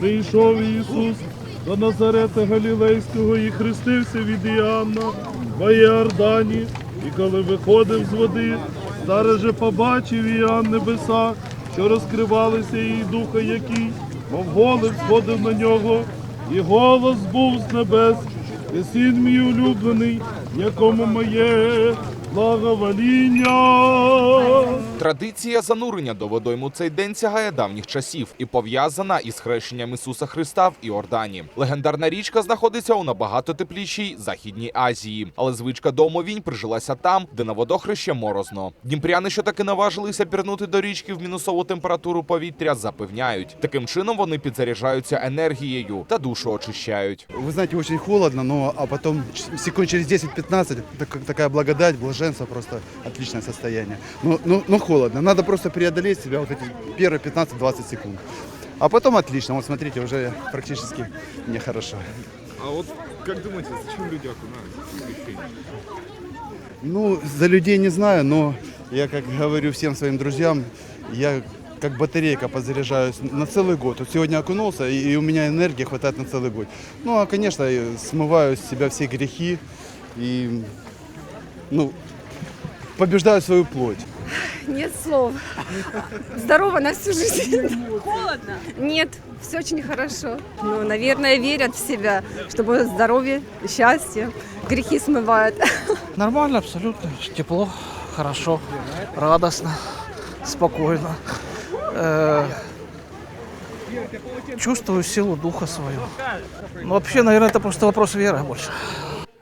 прийшов Ісус до Назарета Галілейського і хрестився від Іоанна в Іордані. І коли виходив з води, зараз же побачив Іоанн небеса, що розкривалися і духа, який, мов голив, сходив на нього, і голос був з небес. Ти син мій улюблений, якому моє благовоління. Традиція занурення до водойму цей день сягає давніх часів і пов'язана із хрещенням Ісуса Христа в Іордані. Легендарна річка знаходиться у набагато теплішій Західній Азії, але звичка до омовінь прижилася там, де на водохреще морозно. Дніпряни, що таки наважилися пірнути до річки в мінусову температуру повітря, запевняють. Таким чином вони підзаряджаються енергією та душу очищають. Вы знаете, очень холодно, но а потом ч- секунд через 10-15 так- такая благодать, блаженство, просто отличное состояние. Но, но, но холодно, надо просто преодолеть себя вот эти первые 15-20 секунд. А потом отлично, вот смотрите, уже практически нехорошо. А вот как думаете, зачем люди окунаются? Ну, за людей не знаю, но я, как говорю всем своим друзьям, я как батарейка подзаряжаюсь на целый год. Вот сегодня окунулся, и, и у меня энергии хватает на целый год. Ну, а, конечно, смываю с себя все грехи и, ну, побеждаю свою плоть. Нет слов. Здорово на всю жизнь. Холодно? Нет, все очень хорошо. Ну, наверное, верят в себя, чтобы здоровье, счастье, грехи смывают. Нормально, абсолютно. Тепло, хорошо, радостно, спокойно. Э, чувствую силу духа свою. Ну, вообще, наверное, это просто вопрос веры больше.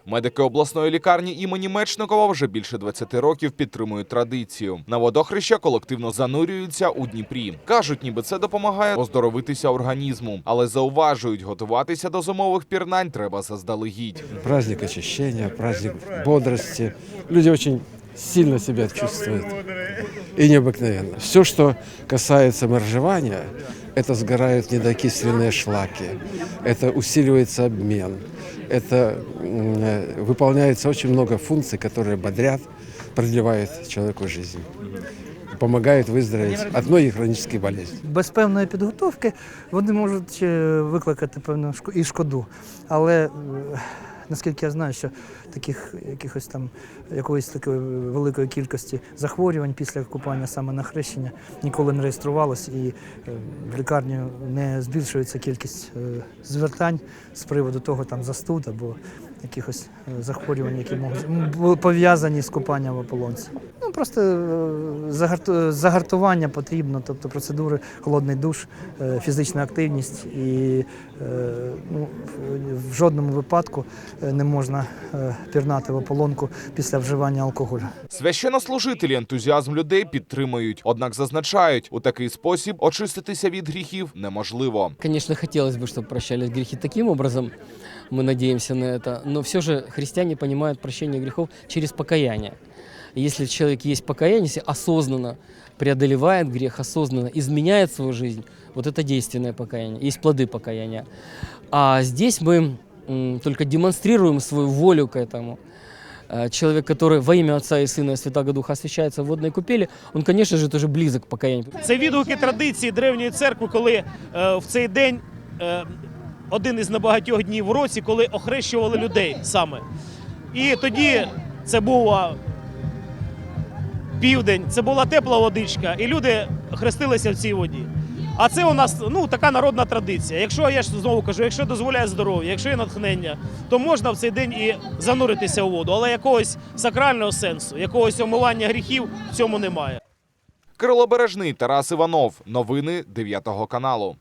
Медики обласної лікарні імені Мечникова вже більше 20 років підтримують традицію. На водохреща колективно занурюються у Дніпрі. кажуть, ніби це допомагає оздоровитися організму, але зауважують, готуватися до зимових пірнань треба заздалегідь. праздник очищення, праздник бодрості. Люди очень сильно себя чувствуют и необыкновенно. Все, что касается моржевания, это сгорают недокисленные шлаки, это усиливается обмен, это м, э, выполняется очень много функций, которые бодрят, продлевают человеку жизнь, помогают выздороветь от многих хронических болезней. Без певної підготовки вони можуть е, викликати певну шко- і шкоду. Але е, наскільки я знаю, що таких якихось там якоїсь такої великої кількості захворювань після купання саме на хрещення ніколи не реєструвалось, і е, в лікарню не збільшується кількість е, звертань з приводу того там застуд або якихось е, захворювань, які можуть пов'язані з купанням в ополонці. Ну просто е, загарту- загартування потрібно, тобто процедури холодний душ, е, фізична активність і е, ну, в- в жодному випадку е, не можна е, пірнати в ополонку після вживання алкоголю. Священнослужителі ентузіазм людей підтримують, однак зазначають, у такий спосіб очиститися від гріхів неможливо. Конечно, хотелось бы, чтобы прощались грехи таким образом. Мы надеемся на это. Но все же христиане понимают прощение грехов через покаяние. И Если в человеке есть покаяние, если осознанно преодолевает грех, осознанно изменяет свою жизнь, вот это действенное покаяние, есть плоды покаяния. А здесь мы м, только демонстрируем свою волю к этому. Э, Человек, который во имя Отца и Сына и Святого Духа освящается в водной купели, он, конечно же, тоже близок к покаянию. Це відгуки традиції древньої церкви, коли е, в цей день е, один із небагатьох днів в році, коли охрещували людей саме. І тоді це був а, південь, це була тепла водичка, і люди хрестилися в цій воді. А це у нас ну, така народна традиція. Якщо я ж знову кажу, якщо дозволяє здоров'я, якщо є натхнення, то можна в цей день і зануритися у воду. Але якогось сакрального сенсу, якогось омивання гріхів в цьому немає. Кирило Бережний, Тарас Іванов. Новини 9 каналу.